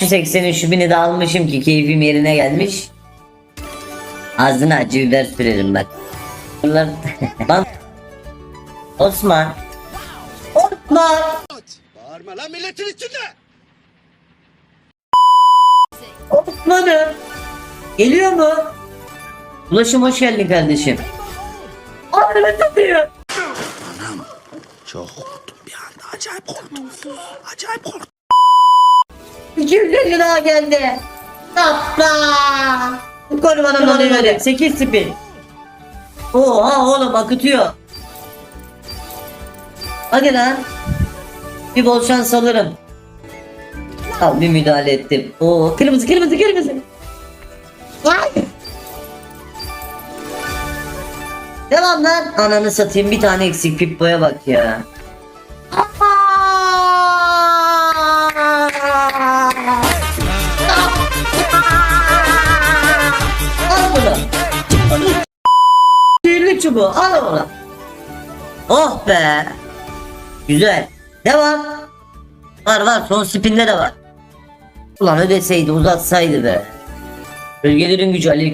Şu 80'in şu bini de almışım ki keyfim yerine gelmiş. Ağzına acı biber sürerim bak. Bunlar... Lan... Osman. Osman. Bağırma lan milletin içinde. Osman'ım. Geliyor mu? Ulaşım hoş geldin kardeşim. Aa evet atıyor. Çok korktum bir anda. Acayip korktum. Acayip korktum. 250 daha geldi. Hoppa. Koru bana onu böyle. 8 spin. Oha oğlum akıtıyor. Hadi lan. Bir bol şans alırım. Al bir müdahale ettim. Oo kırmızı kırmızı kırmızı. Vay. Devam lan. Ananı satayım bir tane eksik Pippo'ya bak ya. Al Sihirli çubuğu al onu. Oh be. Güzel. Devam. Var var son spinde de var. Ulan ödeseydi uzatsaydı be. Bölgelerin gücü Ali